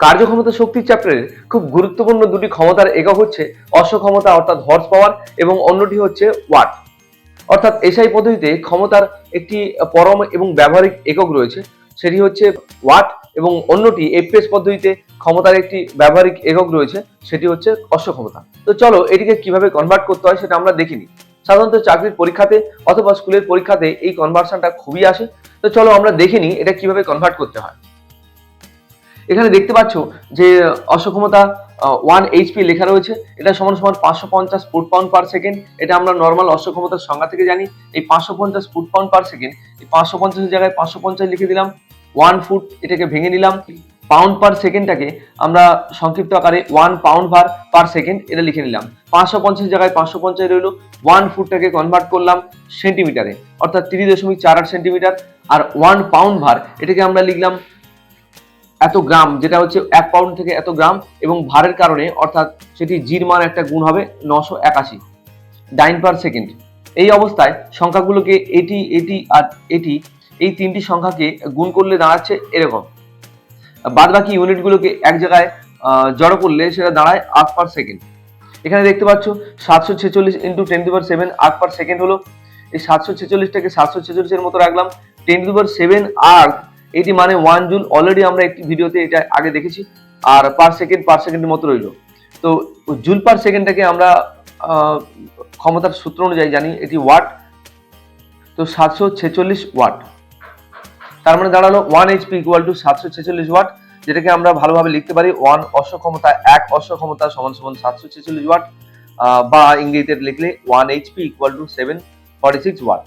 কার্যক্ষমতা শক্তি চ্যাপ্টারের খুব গুরুত্বপূর্ণ দুটি ক্ষমতার একক হচ্ছে অশ্ব ক্ষমতা অর্থাৎ হর্স পাওয়ার এবং অন্যটি হচ্ছে ওয়াট অর্থাৎ এসআই পদ্ধতিতে ক্ষমতার একটি পরম এবং ব্যবহারিক একক রয়েছে, সেটি হচ্ছে ওয়াট এবং অন্যটি এফপিএস পদ্ধতিতে ক্ষমতার একটি ব্যবহারিক একক রয়েছে, সেটি হচ্ছে অশ্ব ক্ষমতা তো চলো এটিকে কীভাবে কনভার্ট করতে হয় সেটা আমরা দেখিনি। সাধারণত চাকরির পরীক্ষাতে অথবা স্কুলের পরীক্ষাতে এই কনভার্সনটা খুবই আসে। তো চলো আমরা দেখে নিই এটা কীভাবে কনভার্ট করতে হয়। এখানে দেখতে পাচ্ছ যে অসক্ষমতা ওয়ান এইচপি লেখা রয়েছে। এটা সমান সমান পাঁচশো পঞ্চাশ ফুট পাউন্ড পার সেকেন্ড এটা আমরা নর্মাল অসক্ষমতার সংজ্ঞা থেকে জানি। এই পাঁচশো পঞ্চাশ ফুট পাউন্ড পার সেকেন্ড এই পাঁচশো পঞ্চাশের জায়গায় পাঁচশো পঞ্চাশ লিখে দিলাম। ওয়ান ফুট এটাকে ভেঙে নিলাম। পাউন্ড পার সেকেন্ডটাকে আমরা সংক্ষিপ্ত আকারে ওয়ান পাউন্ড ভার পার সেকেন্ড এটা লিখে নিলাম। পাঁচশো পঞ্চাশ জায়গায় পাঁচশো পঞ্চাশ রইল। ওয়ান ফুটটাকে কনভার্ট করলাম সেন্টিমিটারে অর্থাৎ তিরিশ দশমিক চার আট সেন্টিমিটার আর ওয়ান পাউন্ড ভার এটাকে আমরা লিখলাম এত গ্রাম, যেটা হচ্ছে এক পাউন্ড থেকে এত গ্রাম এবং ভারের কারণে অর্থাৎ সেটি জির মান একটা গুণ হবে নশো একাশি ডাইন পার সেকেন্ড। এই অবস্থায় সংখ্যাগুলোকে এটি এটি আর এটি, এই তিনটি সংখ্যাকে গুণ করলে দাঁড়াচ্ছে এরকম। বাদ বাকি ইউনিটগুলোকে এক জায়গায় জড়ো করলে সেটা দাঁড়ায় আট পার সেকেন্ড। এখানে দেখতে পাচ্ছ সাতশো ছেচল্লিশ ইন্টু টেন টু সেভেন আট পার সেকেন্ড হলো। এই সাতশো ছেচল্লিশটাকে সাতশো ছেচল্লিশের মতো রাখলাম। টেন টু সেভেন আর্ক এটি মানে ওয়ান জুল অলরেডি আমরা একটি ভিডিওতে এটা আগে দেখেছি, আর পার সেকেন্ড পার সেকেন্ডের মতো রইল। তো জুল পার সেকেন্ডটাকে আমরা ক্ষমতার সূত্র অনুযায়ী জানি, এটি ওয়াট তো সাতশো ছেচল্লিশ ওয়াট তার মানে দাঁড়াল ওয়ান এইচপি ইকুয়াল টু সাতশো ছেচল্লিশ ওয়াট যেটাকে আমরা ভালোভাবে লিখতে পারি ওয়ান অশ্ব ক্ষমতা এক, অশ্ব ক্ষমতা সমান সমান সাতশো ছেচল্লিশ ওয়াট বা ইংরেজিতে লিখলে one HP equal to seven forty six watt